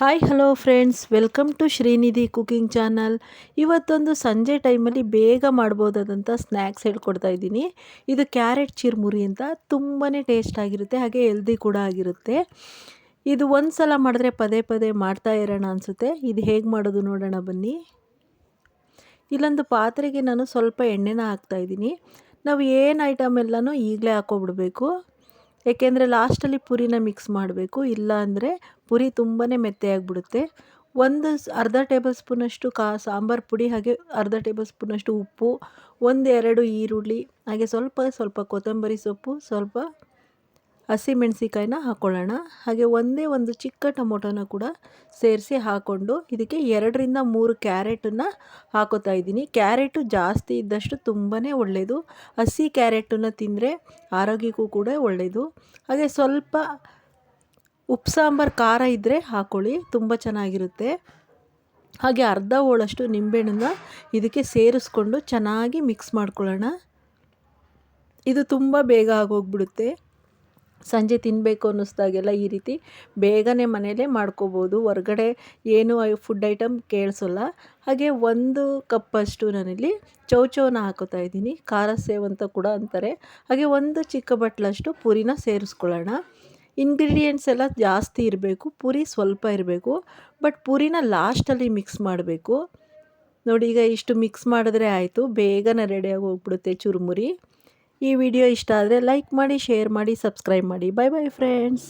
Hi hello friends welcome to Shrinidhi cooking channel ಇವತ್ತೊಂದು ಸಂಜೆ ಟೈಮಲ್ಲಿ ಬೇಗ ಮಾಡ್ಬೋದಾದಂಥ ಸ್ನ್ಯಾಕ್ಸ್ ಹೇಳ್ಕೊಡ್ತಾ ಇದ್ದೀನಿ. ಇದು ಕ್ಯಾರೆಟ್ ಚಿರ್ಮುರಿ ಅಂತ ತುಂಬಾ ಟೇಸ್ಟ್ ಆಗಿರುತ್ತೆ, ಹಾಗೆ ಹೆಲ್ದಿ ಕೂಡ ಆಗಿರುತ್ತೆ. ಇದು ಒಂದು ಸಲ ಮಾಡಿದ್ರೆ ಪದೇ ಪದೇ ಮಾಡ್ತಾ ಇರೋಣ ಅನಿಸುತ್ತೆ. ಇದು ಹೇಗೆ ಮಾಡೋದು ನೋಡೋಣ ಬನ್ನಿ. ಇಲ್ಲೊಂದು ಪಾತ್ರೆಗೆ ನಾನು ಸ್ವಲ್ಪ ಎಣ್ಣೆನ ಹಾಕ್ತಾಯಿದ್ದೀನಿ ನಾವು ಏನು ಐಟಮ್ ಎಲ್ಲನೂ ಈಗಲೇ ಹಾಕೋಬಿಡ್ಬೇಕು ಏಕೆಂದರೆ ಲಾಸ್ಟಲ್ಲಿ ಪುರಿನ ಮಿಕ್ಸ್ ಮಾಡಬೇಕು. ಇಲ್ಲ ಅಂದರೆ ಪುರಿ ತುಂಬಾ ಮೆತ್ತೆಯಾಗಿಬಿಡುತ್ತೆ. ಒಂದು ಅರ್ಧ ಟೇಬಲ್ ಸ್ಪೂನಷ್ಟು ಕಾ, ಸಾಂಬಾರು ಪುಡಿ, ಹಾಗೆ ಅರ್ಧ ಟೇಬಲ್ ಸ್ಪೂನಷ್ಟು ಉಪ್ಪು, ಒಂದೆರಡು ಈರುಳ್ಳಿ, ಹಾಗೆ ಸ್ವಲ್ಪ ಸ್ವಲ್ಪ ಕೊತ್ತಂಬರಿ ಸೊಪ್ಪು, ಸ್ವಲ್ಪ ಹಸಿಮೆಣ್ಸಿಕಾಯಿನ ಹಾಕ್ಕೊಳ್ಳೋಣ ಹಾಗೆ ಒಂದೇ ಒಂದು ಚಿಕ್ಕ ಟೊಮೊಟೊನ ಕೂಡ ಸೇರಿಸಿ ಹಾಕ್ಕೊಂಡು ಇದಕ್ಕೆ ಎರಡರಿಂದ ಮೂರು ಕ್ಯಾರೆಟನ್ನು ಹಾಕೋತಾ ಇದ್ದೀನಿ. ಕ್ಯಾರೆಟು ಜಾಸ್ತಿ ಇದ್ದಷ್ಟು ತುಂಬಾ ಒಳ್ಳೆಯದು ಹಸಿ ಕ್ಯಾರೆಟನ್ನು ತಿಂದರೆ ಆರೋಗ್ಯಕ್ಕೂ ಕೂಡ ಒಳ್ಳೆಯದು ಹಾಗೆ ಸ್ವಲ್ಪ ಉಪ್ಪು, ಸಾಂಬಾರು, ಖಾರ ಇದ್ದರೆ ಹಾಕ್ಕೊಳ್ಳಿ ತುಂಬ ಚೆನ್ನಾಗಿರುತ್ತೆ. ಹಾಗೆ ಅರ್ಧ ಹೋಳಷ್ಟು ನಿಂಬೆಹಣ್ಣನ್ನ ಇದಕ್ಕೆ ಸೇರಿಸ್ಕೊಂಡು ಚೆನ್ನಾಗಿ ಮಿಕ್ಸ್ ಮಾಡ್ಕೊಳ್ಳೋಣ. ಇದು ತುಂಬ ಬೇಗ ಆಗೋಗ್ಬಿಡುತ್ತೆ. ಸಂಜೆ ತಿನ್ನಬೇಕು ಅನ್ನಿಸ್ದಾಗೆಲ್ಲ ಈ ರೀತಿ ಬೇಗನೆ ಮನೆಯಲ್ಲೇ ಮಾಡ್ಕೋಬೋದು. ಹೊರ್ಗಡೆ ಏನು ಫುಡ್ ಐಟಮ್ ಕೇಳಿಸೋಲ್ಲ. ಹಾಗೆ ಒಂದು ಕಪ್ಪಷ್ಟು ನಾನಿಲ್ಲಿ ಚೌಚೌನ ಹಾಕೋತಾ ಇದ್ದೀನಿ. ಖಾರ ಸೇವ್ ಅಂತ ಕೂಡ ಅಂತಾರೆ. ಹಾಗೆ ಒಂದು ಚಿಕ್ಕ ಬಟ್ಲಷ್ಟು ಪುರಿನ ಸೇರಿಸ್ಕೊಳ್ಳೋಣ. ಇಂಗ್ರೀಡಿಯೆಂಟ್ಸ್ ಎಲ್ಲ ಜಾಸ್ತಿ ಇರಬೇಕು. ಪುರಿ ಸ್ವಲ್ಪ ಇರಬೇಕು. ಬಟ್ ಪುರಿನ ಲಾಸ್ಟಲ್ಲಿ ಮಿಕ್ಸ್ ಮಾಡಬೇಕು. ನೋಡಿ ಈಗ ಇಷ್ಟು ಮಿಕ್ಸ್ ಮಾಡಿದ್ರೆ ಆಯಿತು. ಬೇಗನೆ ರೆಡಿಯಾಗಿ ಹೋಗ್ಬಿಡುತ್ತೆ ಚುರುಮುರಿ. ಈ ವಿಡಿಯೋ ಇಷ್ಟ ಆದರೆ ಲೈಕ್ ಮಾಡಿ ಶೇರ್ ಮಾಡಿ ಸಬ್ಸ್ಕ್ರೈಬ್ ಮಾಡಿ. ಬಾಯ್ ಬಾಯ್ ಫ್ರೆಂಡ್ಸ್